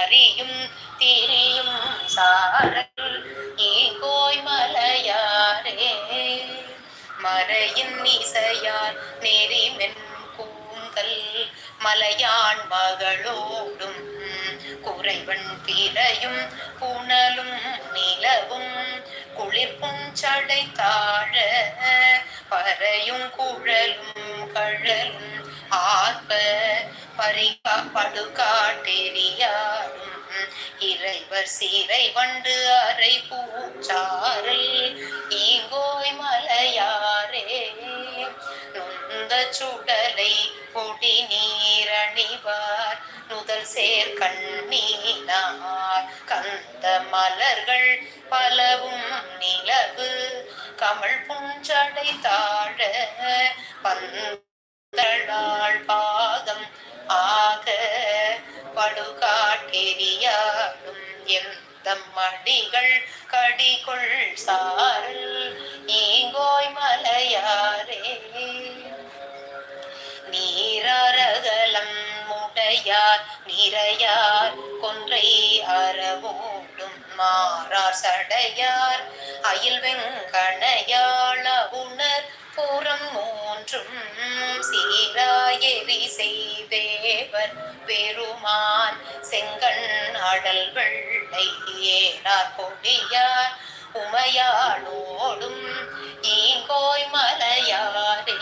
அறியும் திரியும் சாரல். ஈகோய் மலையாரே மறையின் இசையார் நெறிமென் கூந்தல். மலையான் மகளோடும் குறைவன் பிறையும் புனலும் நிலவும். குளிர்ப்பும் சடை தாழ பறையும் குழலும் கழலும் ஆர்ப்ப பரிகா படுகாட்டெரியாடும் இறைவர் சீரை வண்டு அறை பூச்சாரல் ஈங்கோய் மலையாரே நொந்த சுடலை கொடி நீரணிவார் நுதல் சேர் கண்ணீனார் கந்த மலர்கள் பலவும் நிலவு கமல் புஞ்சடை தாழ பந்தாள் பாதம் ஆக படுகாட்டெரியாடும் எந்த மடிகள் கடிகொள் சாரல். ஈங்கோய் மலையாரே நீரகலம் முடையார் நிறையார் கொன்றை அறவோடும் மாறார் சடையார். அயில் வெங்கணையாள உணர் புறம் மூன்றும் சீராயெறி செய்தேவர் பெருமான். செங்கண் அடல் வெள்ளை ஏறார் கொடியார் உமையாளோடும் ஈங்கோய் மலையாரே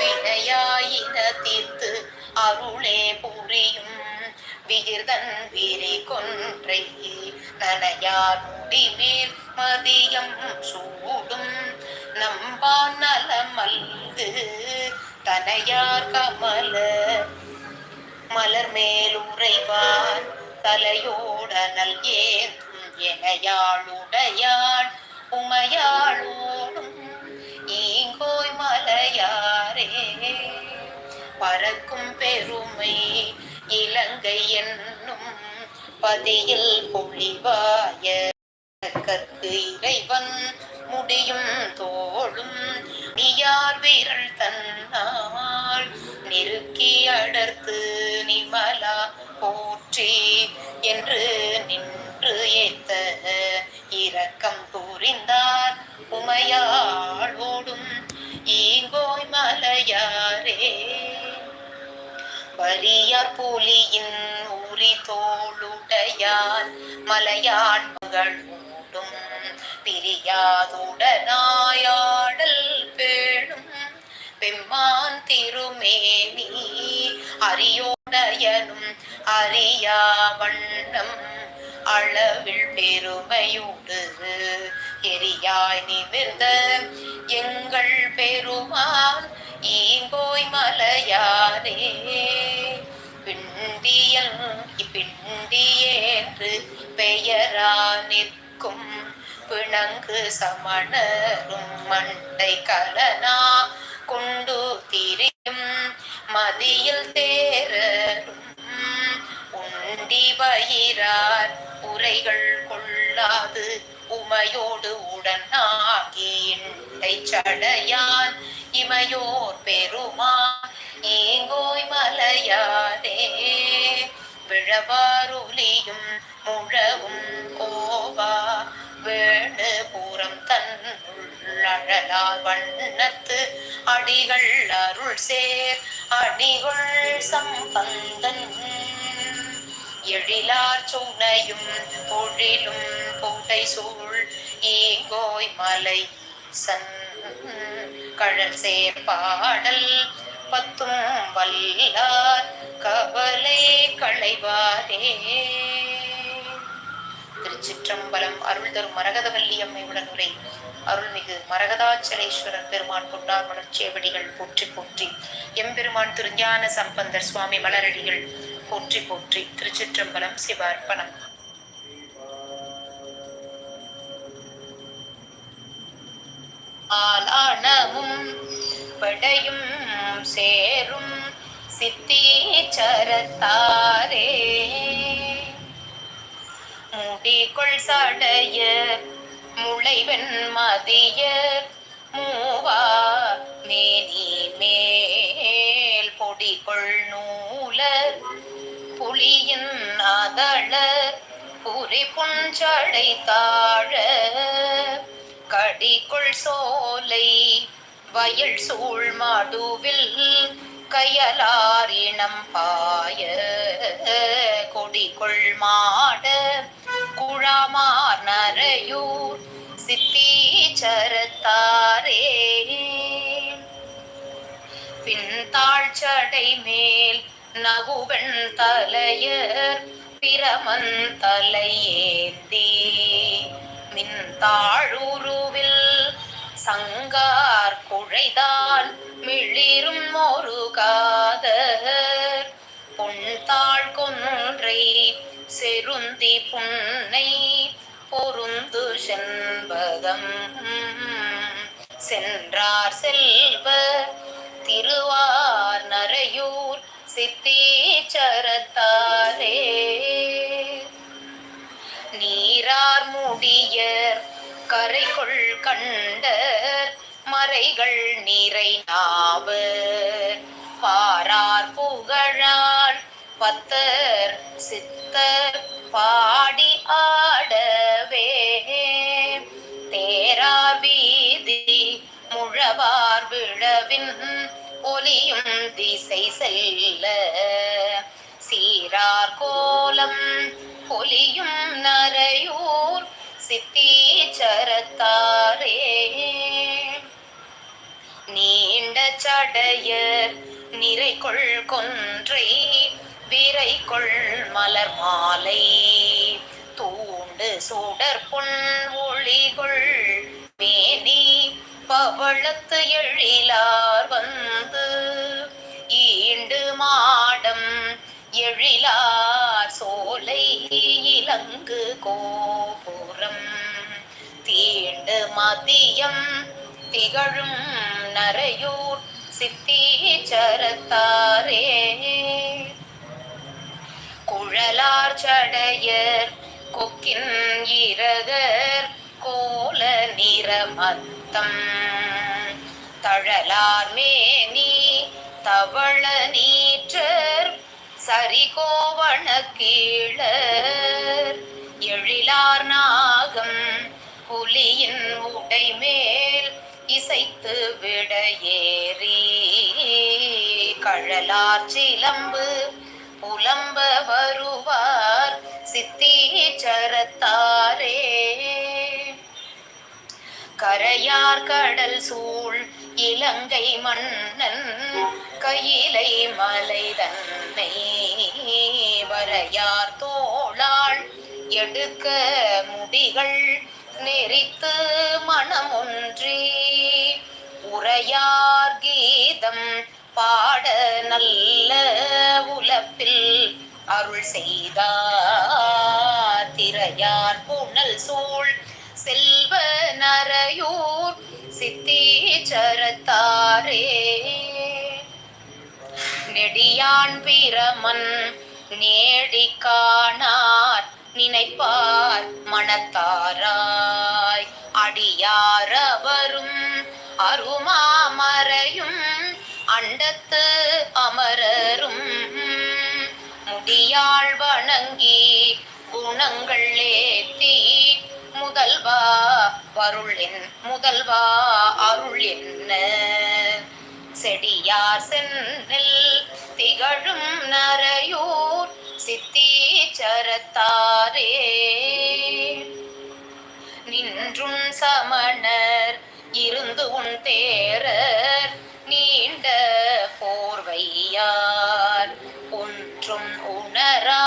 வினையாயின தீர்த்து அருளே புரியும். விகிர்தன் விரி கொன்றை நனையார் முடிமேல் மதியம் சூடும். நம்பான் நலமல்கு தனையார் கமல மலர் மேல் உறைவார் தலையோடனல் ஏந்தும் எனையாளுடையாள் உமையாளோடும் ஈங்கோய் மலையாரே. பறக்கும் பெருமை இலங்கை என்னும் பதியில் பொழிவாய கற்கு இறைவன் முடியும் தோளும் நீயார் வீரல் தன்னால் நெருக்கி அடர்த்து நிமலா போற்றி என்று நின்று ஏத்த இரக்கம் புரிந்தார் உமையாளோடும் ஈங்கோய் மலையாரே வரியார் புலியின் உரி தோளுடையான் மலையான் மகளோடும் பிரியாதுடனாயாடல் பேணும். பெம்மான் திருமேனி அரியோடையனும் அறியா வண்ணம். அளவில் பெருமையோடு எரியாய் நிமிர்ந்த எங்கள் பெருமான் ஈங்கோய் மலையாரே பிண்டியல் பெயரா நிற்கும் பிணங்கு சமணரும் மண்டை கலனா குண்டு திரியும் மதியில் தேரரும் உண்டி வயிறார் உரைகள் கொள்ளாது உமையோடு உடனாகி இண்டை சடையான் இமையோர் பெருமா ஏங்கோய் மலையாதே விழவாருலியும் முழவும் கோவா வேணு பூரம் தன்னுள் அழலார் வண்ணத்து அடிகள் அருள் சேர். அடிகள் சம்பந்தன் எழிலார் சுனையும் பொழிலும் புகை சூழ். ஈகோய் மலை சன் கழல் சேர் பாடல் பத்தும் வல்லார் கவலை களைவாரே. திருச்சிற்றம்பலம் அருள் தரும் மரகதவல்லி அம்மையுடன் உரை அருள்மிகு மரகதாச்சலேஸ்வரர் பெருமான் கொண்டார் மலர்ச்சேவடிகள் போற்றி போற்றி. எம்பெருமான் திருஞான சம்பந்தர் சுவாமி மலரடிகள் போற்றி போற்றி. திருச்சிற்றம்பலம் சிவார்ப்பணம். ஆலானமும் படையும் சேரும் சித்தீச்சரத்தாரே முடிகொள் சடைய முளைவன் மதிய மூவா மேனி மேல் பொடிகொள் நூல புலியின் அதள புரி புஞ்சடை தாழ கடிக்குள் சோலை வயல் சூழ் மடுவில் கயலாரினம் பாய. கொடிக்குள் மாட குழாமார் நரையூர் சித்தீச்சரத்தாரே பின்தாழ் சடை மேல் நகுவெண் தலையர் பிரமன் தலையேந்தி மின்தாழுருவில் சங்கார் குழைதான் மிளிரும் ஒரு காதர். பொன்தாள் கொன்றை செருந்தி புன்னை பொருந்து செண்பகம். சென்றார் செல்வ திருவார் நரையூர் சித்தீச்சரத்தாரே நீரார் முடியர் கரைக்குள் கண்ட பாறைகள் நீரை நாவு. பாரார் புகழால் பத்தர் சித்தர் பாடி ஆடவே. தேரார் வீதி முழவார் விழவின் ஒலியும் திசை செல்ல. சீரார் கோலம் பொலியும் நரையூர் சித்தீச்சரத்தாரே நீண்ட சடையர் நிறைகொள் கொன்றை விரை கொள் மலர் மாலை தூண்டு சூடர் பொன் ஒளிகொள் மேனி பவளத்து எழிலார் வந்து ஈண்டு மாடம் எழிலார் சோலை இலங்கு கோபுரம் தீண்டு மதியம் திகழும் நரையூர் சித்தீச்சரத்தாரே குழலார் சடையர் கொக்கின் இரகர் கோல நிறமத்தம். தழலார் மேனி தவள நீற்றர் சரிகோவண கீழர். எழிலார் நாகம் புலியின் உடைமேல் மேல் இசைத்து விட ஏறி கழலார் சிலம்பு புலம்ப வருவார் சித்தீச்சரத்தாரே கரையார் கடல் சூழ் இலங்கை மன்னன் கையிலை மலை தன்னை வரையார் தோளாள் எடுக்க முடிகள் நெறித்து மனமொன்றி உரையார் கீதம் பாட நல்ல உலப்பில் அருள் செய்தார் திரையார் புனல் சூழ் செல்வ நரையூர் சித்தீச்சரத்தாரே நெடியான் பிரமன் நேடி காணார் நினைப்பார் மனத்தாராய். அடியாரவரும் அருமாமரையும் அண்டத்து அமரரும். முடியாள் வணங்கி குணங்கள் ஏத்தி முதல்வா வருள் என் முதல்வா அருள் என்ன? செடியார் சென்னில் திகழும் நரையூர் சித்தீச்சரத்தாரே நின்றும் சமணர் இருந்து உன் தேரர் நீண்ட போர்வையார். ஒன்றும் உணரா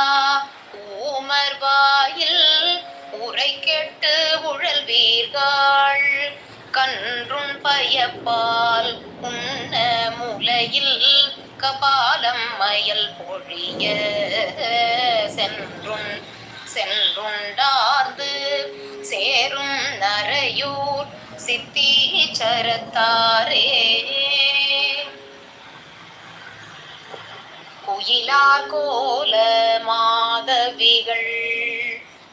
ஊமர் வாயில் உரை கெட்டு உழல்வீர்கள். கன்றும் பயப்பால் உண்ண முலையில் கபாலம் மயல் பொழிய சென்றும் சென்றுண்டார்ந்து சேரும் நரையூர் சித்தீச்சரத்தாரே குயிலார் கோல மாதவிகள்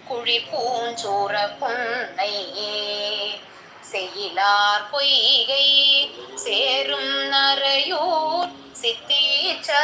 குழி பூஞ்சோர புன்னையே. செய்யிலார் பொய்கை சேரும் நரையூர் சித்தீச்சரத்தாரை